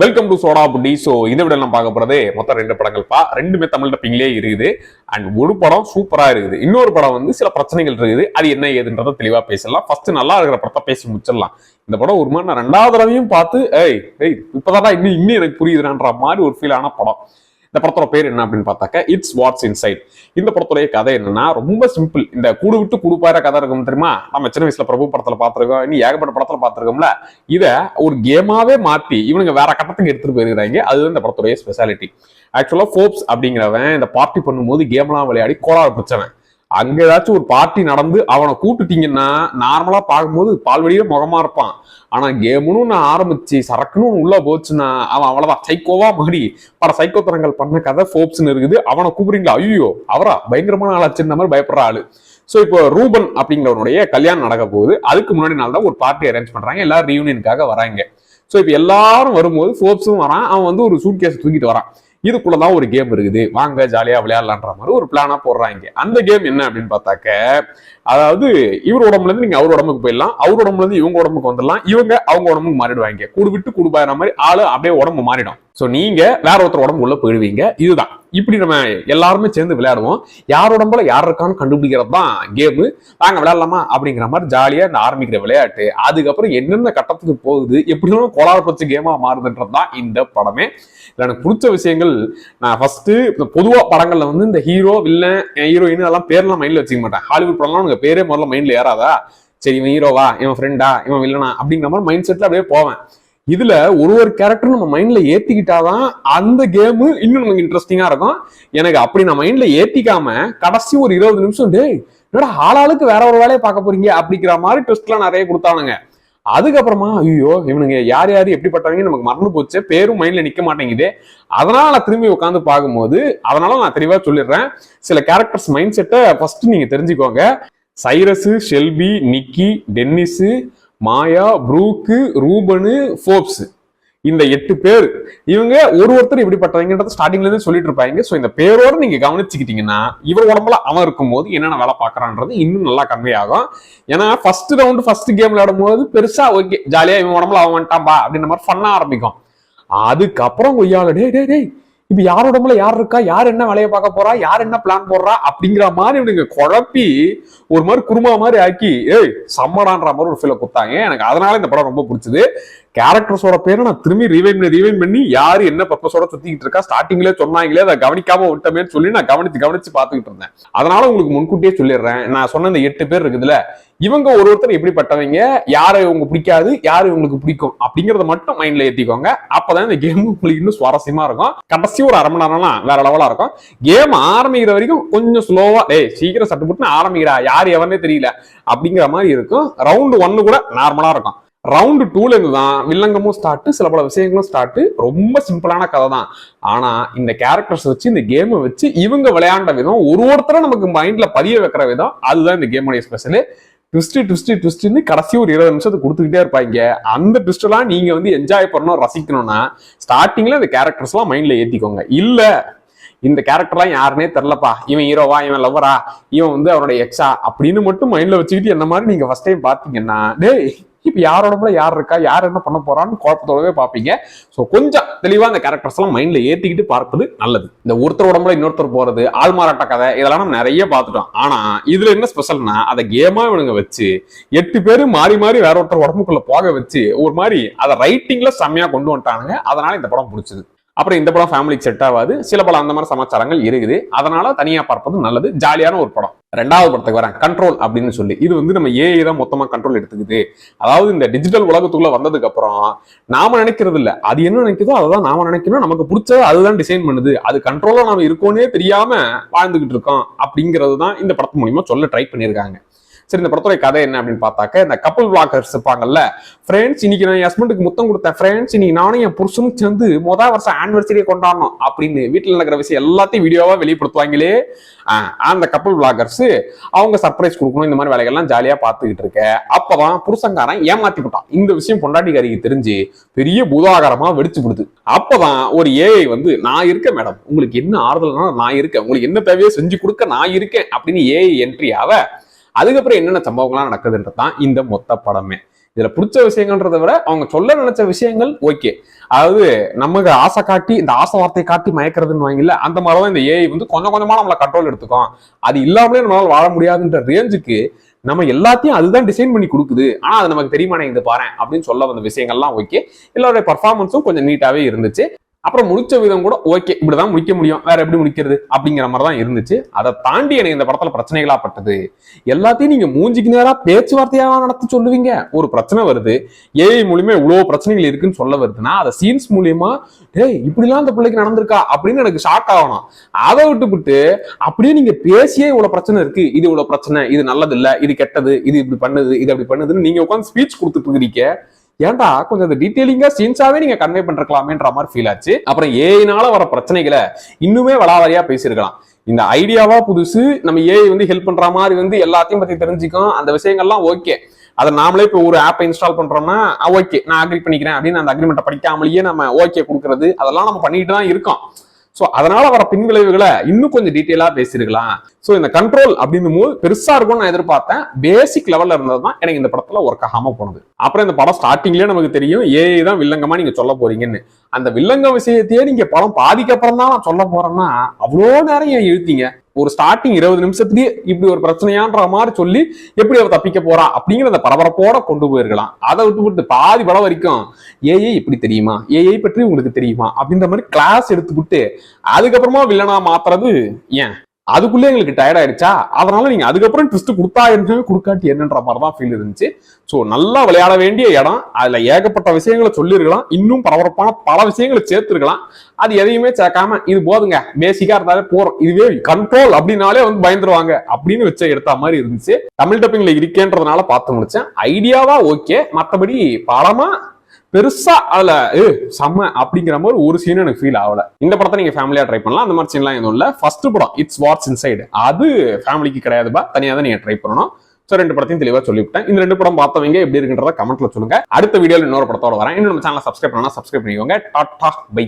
Welcome to soda புட்டி so இதை விட நான் பார்க்க போறது மொத்தம் ரெண்டு படங்கள். பா ரெண்டுமே தமிழ் டப்பிங்லேயே இருக்குது. அண்ட் ஒரு படம் சூப்பரா இருக்குது. இன்னொரு படம் வந்து சில பிரச்சனைகள் இருக்குது. அது என்ன ஏதுன்றதை தெளிவா பேசலாம். ஃபர்ஸ்ட் நல்லா இருக்கிற படத்தை பேசி முடிச்சிடலாம். இந்த படம் ஒரு மாதிரி நான் ரெண்டாவது தடவையும் பார்த்து ஏய் ஏய் இப்பதான் இன்னும் இன்னும் எனக்கு புரியுதுன்ற மாதிரி ஒரு ஃபீல் ஆன படம். இந்த படத்தோட பேர் என்ன அப்படின்னு பார்த்தாக்க இட்ஸ் வாட்ஸ் இன்சைட் இந்த படத்துடைய கதை என்னன்னா ரொம்ப சிம்பிள் இந்த கூடு விட்டு கூடுப்பாயிர கதை இருக்கும் தெரியுமா? நம்ம சின்ன வயசுல பிரபு படத்துல பார்த்துருக்கோம் இன்னும் ஏகப்பட்ட படத்துல பார்த்துருக்கோம்ல. இதை ஒரு கேமாவே மாத்தி இவனுங்க வேற கட்டத்துக்கு எடுத்துட்டு போயிருக்கிறாங்க. அதுதான் இந்த படத்துடைய ஸ்பெஷாலிட்டி ஆக்சுவலா ஃபோப்ஸ் அப்படிங்கிறவன் இந்த பார்ட்டி பண்ணும்போது கேம்லாம் விளையாடி கோளாறு பிரச்சனை அங்க ஏதாச்சும் ஒரு பார்ட்டி நடந்து அவனை கூப்பிட்டுட்டீங்கன்னா நார்மலா பார்க்கும்போது பால்வெளியில முகமா இருப்பான். ஆனா கேமுன்னு நான் ஆரம்பிச்சு சரக்குன்னு உள்ள போச்சுன்னா அவன் அவ்வளவுதான். சைக்கோவா மாறி பல சைக்கோத்தனங்கள் பண்ண கதை ஃபோப்ஸ்னு இருக்குது. அவனை கூப்பிடுறீங்களா? ஐயோ அவரா? பயங்கரமான ஆளாச்சுன்ற மாதிரி பயப்படுற ஆளு. ஸோ இப்போ ரூபன் அப்படிங்கிறவனுடைய கல்யாணம் நடக்க போகுது. அதுக்கு முன்னாடி நாள் தான் ஒரு பார்ட்டி அரேஞ்ச் பண்றாங்க. எல்லாரும் ரீயூனியனுக்காக வராங்க. ஸோ இப்போ எல்லாரும் வரும்போது ஃபோப்ஸும் வரான். அவன் வந்து ஒரு சூட் கேஸ் தூக்கிட்டு வரான். இதுக்குள்ளதான் ஒரு கேம் இருக்குது. வாங்க ஜாலியாக விளையாடலான்ற மாதிரி ஒரு பிளானாக போடுறாங்க. அந்த கேம் என்ன அப்படின்னு பார்த்தாக்க அதாவது இவர் உடம்புலேருந்து நீங்கள் அவர் உடம்புக்கு போயிடலாம். அவர் உடம்புலேருந்து இவங்க உடம்புக்கு வந்துடலாம். இவங்க அவங்க உடம்புக்கு மாறிடுவாங்க. கூடு விட்டு கூடு மாதிரி ஆளு அப்படியே உடம்பு மாறிடும். ஸோ நீங்கள் வேற ஒருத்தர் உடம்பு உள்ள போயிடுவீங்க. இதுதான். இப்படி நம்ம எல்லாருமே சேர்ந்து விளையாடுவோம். யார் உடம்புல யார் இருக்கான்னு கண்டுபிடிக்கிறது தான் கேமு. நாங்க விளையாடலாமா? அப்படிங்கிற மாதிரி ஜாலியா இந்த ஆரம்பிக்கிற விளையாட்டு. அதுக்கப்புறம் என்னென்ன கட்டத்துக்கு போகுது எப்படினாலும் கோளாறு பச்சை கேமா மாறுதுன்றது தான் இந்த படமே. எனக்கு பிடிச்ச விஷயங்கள் நான் ஃபர்ஸ்ட் பொதுவா படங்கள்ல வந்து இந்த ஹீரோ வில்லன் ஹீரோயின் அதெல்லாம் பேர்லாம் மைண்ட்ல வச்சுக்க மாட்டேன். ஹாலிவுட் படம்லாம் உனக்கு பேரே முதல்ல மைண்ட்ல ஏறாதா? சரி இவன் ஹீரோவா இவன் ஃப்ரெண்டா இவன் வில்லனா அப்படிங்கிற மாதிரி மைண்ட் செட்ல அப்படியே போவேன். இதுல ஒரு ஒரு கேரக்டர் நம்ம மைண்ட்ல ஏத்திக்கிட்டாதான் அந்த கேம் இன்னும் நமக்கு இன்ட்ரெஸ்டிங்கா இருக்கும். எனக்கு அப்படி நான் மைண்ட்ல ஏத்திக்காம கடைசி ஒரு இருபது நிமிஷம் டேய் என்னடா ஆளாளுக்கு வேற ஒரு வேலையை பார்க்க போறீங்க அப்படிங்கிற மாதிரி ட்விஸ்ட்லாம் நிறைய கொடுத்தானுங்க. அதுக்கப்புறமா ஐயோ இவனுங்க யார் யார் எப்படிப்பட்டவங்க நமக்கு மறந்து போச்சு. பேரும் மைண்ட்ல நிக்க மாட்டேங்குது. அதனால நான் திரும்பி உட்காந்து பார்க்கும்போது அதனால நான் தெளிவா சொல்லிடுறேன். சில கேரக்டர்ஸ் மைண்ட் செட்டை ஃபர்ஸ்ட் நீங்க தெரிஞ்சுக்கோங்க. Cyrus Shelby Nikki Dennis Maya Brooke Ruben Phoebs. இந்த எட்டு பேர். இவங்க ஒரு ஒருத்தர் இப்படிப்பட்டவங்கன்றத ஸ்டார்டிங்ல இருந்து சொல்லிட்டு இருப்பாங்க. ஸோ இந்த பேரோட நீங்க கவனிச்சுக்கிட்டீங்கன்னா இவர் உடம்புல அவன் இருக்கும்போது என்னென்ன வேலை பார்க்கறான்றது இன்னும் நல்லா கன்வே ஆகும். ஏன்னா ஃபர்ஸ்ட் ரவுண்ட் ஃபர்ஸ்ட் கேம் விளையாடும் போது பெருசா ஓகே ஜாலியா இவன் உடம்புல அவன் வந்துட்டான்பா அப்படின்ற மாதிரி ஃபன்னா ஆரம்பிக்கும். அதுக்கப்புறம் கொய்யால டே டே டேய் இப்ப யாரோட உடம்புல யார் இருக்கா? யார் என்ன வேலையை பார்க்க போறா? யார் என்ன பிளான் போடுறா? அப்படிங்கிற மாதிரி இவனுங்க குழப்பி ஒரு மாதிரி குருமா மாதிரி ஆக்கி ஏய் சம்மடான்ற மாதிரி ஒரு ஃபீலை கொடுத்தாங்க. எனக்கு அதனால இந்த படம் ரொம்ப பிடிச்சது. கேரக்டர்ஸோட பேரை நான் திரும்பி ரீவைன் பண்ணி ரீவைன் பண்ணி யாரு என்ன பர்பஸோட சுத்திக்கிட்டு இருக்கா? ஸ்டார்டிங்லேயே சொன்னாங்களே அதை கவனிக்காம விட்டமேன்னு சொல்லி நான் கவனிச்சு கவனிச்சு பார்த்துக்கிட்டு இருந்தேன். அதனால உங்களுக்கு முன்கூட்டியே சொல்லிடுறேன். நான் சொன்ன இந்த எட்டு பேர் இருக்குதுல இவங்க ஒரு ஒருத்தர் எப்படிப்பட்டவங்க யாரை இவங்க பிடிக்காது யாரு இவங்களுக்கு பிடிக்கும் அப்படிங்கறத மட்டும் மைண்ட்ல ஏத்திக்கோங்க. அப்பதான் இந்த கேம் உங்களுக்கு இன்னும் சுவாரஸ்யமா இருக்கும். கடைசி ஒரு அரை மணி நேரம்லாம் வேற லெவலா இருக்கும். கேம் ஆரம்பிக்கிற வரைக்கும் கொஞ்சம் ஸ்லோவா டேய் சீக்கிரம் சட்டு போட்டு ஆரம்பிக்கிறா. யார் எவனே தெரியல அப்படிங்கிற மாதிரி இருக்கும். ரவுண்டு ஒன்னு கூட நார்மலா இருக்கும். ரவுண்டு டூலேருந்து தான் வில்லங்கமும் ஸ்டார்ட்டு சில பல விஷயங்களும் ஸ்டார்ட்டு ரொம்ப சிம்பிளான கதை தான் ஆனால் இந்த கேரக்டர்ஸ் வச்சு இந்த கேமை வச்சு இவங்க விளையாண்ட விதம் ஒரு ஒருத்தரும் நமக்கு மைண்டில் பதிய வைக்கிற விதம் அதுதான் இந்த கேமுடைய ஸ்பெஷலு ட்விஸ்ட் ட்விஸ்ட் ட்விஸ்ட்னு கடைசி ஒரு இருபது நிமிஷத்துக்கு கொடுத்துக்கிட்டே இருப்பாங்க. அந்த ட்விஸ்ட்லாம் நீங்கள் நீங்க வந்து என்ஜாய் பண்ணணும் ரசிக்கணும்னா ஸ்டார்டிங்ல இந்த கேரக்டர்ஸ்லாம் மைண்டில் மைண்ட்ல ஏத்திக்கோங்க. இல்ல இந்த கேரக்டர்லாம் யாருனே தெரிலப்பா இவன் ஹீரோவா இவன் லவ்வரா இவன் வந்து அவனோட எக்ஸா அப்படின்னு மட்டும் மைண்ட்ல வச்சுக்கிட்டு என்ன மாதிரி நீங்க ஃபர்ஸ்ட் டைம் பாத்தீங்கன்னா டேய் இப்போ யாரோட உடம்புல யார் இருக்கா யார் என்ன பண்ண போறான்னு குழப்பத்தோடவே பார்ப்பீங்க. ஸோ கொஞ்சம் தெளிவாக அந்த கேரக்டர்ஸ் எல்லாம் மைண்ட்ல ஏற்றிக்கிட்டு பார்ப்பது நல்லது. இந்த ஒருத்தர் உடம்புல இன்னொருத்தர் போறது ஆள் மாறாட்ட கதை இதெல்லாம் நம்ம நிறைய பார்த்துட்டோம். ஆனா இதுல என்ன ஸ்பெஷல்னா அதை கேமா இவனுங்க வச்சு எட்டு பேரும் மாறி மாறி வேற ஒருத்தர் உடம்புக்குள்ள போக வச்சு ஒரு மாதிரி அதை ரைட்டிங்ல செம்மையா கொண்டு வந்துட்டானுங்க. அதனால இந்த படம் பிடிச்சது. அப்புறம் இந்த படம் ஃபேமிலிக்கு செட் ஆகாது. சில பல அந்த மாதிரி சமாச்சாரங்கள் இருக்குது. அதனால தனியா பார்ப்பது நல்லது. ஜாலியான ஒரு படம். ரெண்டாவது படத்துக்கு வரேன். கண்ட்ரோல் அப்படின்னு சொல்லி. இது வந்து நம்ம ஏஐ தான் மொத்தமாக கண்ட்ரோல் எடுத்துக்குது. அதாவது இந்த டிஜிட்டல் உலகத்துக்குள்ள வந்ததுக்கு அப்புறம் நாம நினைக்கிறது இல்லை அது என்ன நினைக்குதோ அதுதான் நாம நினைக்கணும். நமக்கு பிடிச்சது அதுதான் டிசைன் பண்ணுது. அது கண்ட்ரோலா நாம இருக்கோன்னே தெரியாம வாழ்ந்துகிட்டு இருக்கோம் அப்படிங்கிறது தான் இந்த படத்து மூலியமா சொல்ல ட்ரை பண்ணியிருக்காங்க. சரி இந்த படத்துடைய கதை என்ன அப்படின்னு பார்த்தாக்க இந்த கப்பல் பிளாக்கர்ஸ் இருப்பாங்கல்ல ஃப்ரெண்ட்ஸ் இன்னைக்கு நான் என் ஹஸ்பண்டுக்கு முத்தம் கொடுத்தேன். ஃப்ரெண்ட்ஸ் இன்னைக்கு நானும் என் புருஷனும் சேர்ந்து மொதல் வருஷம் ஆனிவர்சரியை கொண்டாடணும் அப்படின்னு வீட்டில் நடக்கிற விஷயம் எல்லாத்தையும் வீடியோவாக வெளிப்படுத்துவாங்களே. ஆஹ் அந்த கப்பல் பிளாகர்ஸ் அவங்க சர்ப்ரைஸ் கொடுக்கணும். இந்த மாதிரி வேலைகள்லாம் ஜாலியாக பார்த்துக்கிட்டு இருக்க. அப்போதான் புருஷங்காரன் ஏமாத்தி விட்டான் இந்த விஷயம் பொண்டாட்டிக்காரிக்கு தெரிஞ்சு பெரிய பூதாகாரமா வெடிச்சு விடுது அப்போதான் ஒரு ஏஐ வந்து நான் இருக்கேன் மேடம் உங்களுக்கு என்ன ஆறுதல்னா நான் இருக்கேன். உங்களுக்கு என்ன தேவையோ செஞ்சு கொடுக்க நான் இருக்கேன் அப்படின்னு ஏஐ என்ட்ரி ஆவ அதுக்கப்புறம் என்னென்ன சம்பவங்கள்லாம் நடக்குதுன்றது தான் இந்த மொத்த படமே. இதுல பிடிச்ச விஷயங்கள்ன்றத விட அவங்க சொல்ல நினைச்ச விஷயங்கள் ஓகே. அதாவது நமக்கு ஆசை காட்டி இந்த ஆசை வார்த்தையை காட்டி மயக்கிறதுன்னு வாங்கல அந்த மாதிரிதான் இந்த ஏஐ வந்து கொஞ்சம் கொஞ்சமா நம்மளை கண்ட்ரோல் எடுத்துக்கும். அது இல்லாமலே நம்மளால வாழ முடியாதுன்ற ரேஞ்சுக்கு நம்ம எல்லாத்தையும் அதுதான் டிசைன் பண்ணி கொடுக்குது. ஆனா அது நமக்கு தெரியுமா இது பாரு அப்படின்னு சொல்ல வந்த விஷயங்கள்லாம் ஓகே. எல்லாருடைய பர்ஃபார்மன்ஸும் கொஞ்சம் நீட்டாவே இருந்துச்சு. அப்புறம் முடிச்ச விதம் கூட ஓகே இப்படிதான் முடிக்க முடியும். வேற எப்படி முடிக்கிறது? அப்படிங்கிற மாதிரி தான் இருந்துச்சு. அதை தாண்டி எனக்கு இந்த படத்துல பிரச்சனைகளா பட்டது. எல்லாத்தையும் நீங்க மூஞ்சிக்கு நேரா பேச்சுவார்த்தையாக நடத்தி சொல்லுவீங்க. ஒரு பிரச்சனை வருது. ஏஐ மூலியமா இவ்வளவு பிரச்சனைகள் இருக்குன்னு சொல்ல வருதுன்னா அதை சீன்ஸ் மூலியமா டேய் இப்படிலாம் அந்த பிள்ளைக்கு நடந்திருக்கா? அப்படின்னு எனக்கு ஷாக் ஆகணும். அதை விட்டுவிட்டு அப்படியே நீங்க பேசியே இவ்வளவு பிரச்சனை இருக்கு. இது இவ்வளவு பிரச்சனை. இது நல்லது இல்ல இது கெட்டது. இது இப்படி பண்ணுது. இது அப்படி பண்ணுதுன்னு நீங்க உட்காந்து ஸ்பீச் கொடுத்துட்டு இருக்கிறீங்க ஏன்டா கொஞ்சம் அந்த டீட்டெயிலிங்கா சீன்ஸாவே நீங்க கன்வே பண்ணிருக்கலாமேன்ற மாதிரி ஃபீல் ஆச்சு. அப்புறம் ஏஐனால வர பிரச்சனைகளை இன்னுமே வளாவாரியா பேசியிருக்கலாம். இந்த ஐடியாவா புதுசு நம்ம ஏஐ வந்து ஹெல்ப் பண்ற மாதிரி வந்து எல்லாத்தையும் பத்தி தெரிஞ்சுக்கும். அந்த விஷயங்கள்லாம் ஓகே அதை நாமளே இப்போ ஒரு ஆப்பை இன்ஸ்டால் பண்றோம்னா ஓகே நான் அக்ரி பண்ணிக்கிறேன் அப்படின்னு அந்த அக்ரிமெண்ட்டை படிக்காமலேயே நம்ம ஓகே கொடுக்கறது. அதெல்லாம் நம்ம பண்ணிட்டு தான் இருக்கோம். ஸோ அதனால வர பின்விளைவுகளை இன்னும் கொஞ்சம் டீட்டெயிலா பேசியிருக்கலாம். ஸோ இந்த கண்ட்ரோல் அப்படின்னும் போது பெருசா இருக்கும்னு நான் எதிர்பார்த்தேன். பேசிக் லெவல்ல இருந்தது தான் எனக்கு இந்த படத்துல ஒர்க் ஆகாம போனது. அப்புறம் இந்த படம் ஸ்டார்டிங்லயே நமக்கு தெரியும் ஏஐ தான் வில்லங்கமா நீங்க சொல்ல போறீங்கன்னு. அந்த வில்லங்க விஷயத்தையே நீங்க படம் பாதிக்கப்புறம் தான் நான் சொல்ல போறேன்னா அவ்வளோ நேரம் ஏன் இழுத்தீங்க? ஒரு ஸ்டார்டிங் இருபது நிமிஷத்துலயே இப்படி ஒரு பிரச்சனையான்ற மாதிரி சொல்லி எப்படி அவ தப்பிக்க போறா அப்படிங்கிற அந்த பரபரப்போட கொண்டு போயிருக்கலாம். அதை விட்டு விட்டு பாதி படம் வரைக்கும் ஏஐ இப்படி தெரியுமா? ஏஐ பற்றி உங்களுக்கு தெரியுமா? அப்படின்ற மாதிரி கிளாஸ் எடுத்துக்கிட்டு அதுக்கப்புறமா வில்லனா மாத்துறது ஏன்? அதுக்குள்ளே எங்களுக்கு டயர்ட் ஆயிடுச்சா? அதனால நீங்க அதுக்கப்புறம் ட்விஸ்ட் கொடுத்தா என்ன? கொடுக்காட்டி என்னன்ற மாதிரி தான் ஃபீல் இருந்துச்சு. ஸோ நல்லா விளையாட வேண்டிய இடம் அதுல ஏகப்பட்ட விஷயங்களை சொல்லியிருக்கலாம். இன்னும் பரபரப்பான பல விஷயங்களை சேர்த்துருக்கலாம். அது எதையுமே சேர்க்காம இது போதுங்க பேசிக்கா இருந்தாலே போறோம் இதுவே கண்ட்ரோல் அப்படின்னாலே வந்து பயந்துருவாங்க அப்படின்னு வச்ச எடுத்த மாதிரி இருந்துச்சு. தமிழ் டப்பிங்ல இருக்கேன்றதுனால பார்த்து முடிச்சேன். ஐடியாவா ஓகே மற்றபடி படமா பெருசா அதுல ஏ செம்ம அப்படிங்கிற மாதிரி ஒரு சீன் எனக்கு ஃபீல் ஆகல. இந்த படத்தை நீங்க ஃபேமிலியா ட்ரை பண்ணலாம். அந்த மாதிரி சீன்லாம் எதுவும் இல்ல. ஃபர்ஸ்ட் படம் இட்ஸ் வாட்ஸ் இன்சைடு அது ஃபேமிலிக்கு கிடையாதுப்பா தனியாக தான் நீங்க ட்ரை பண்ணணும். ஸோ ரெண்டு படத்தையும் தெளிவாக சொல்லிவிட்டேன். இந்த ரெண்டு படம் பார்த்தவங்க எப்படி இருக்குன்றத கமெண்ட்ல சொல்லுங்க. அடுத்த வீடியோவில் இன்னொரு படத்தோட வரேன். இன்னும் நம்ம சேனலை சப்ஸ்கிரைப் பண்ணா சப்ஸ்கிரைப் பண்ணிக்கோங்க. டாக் பை.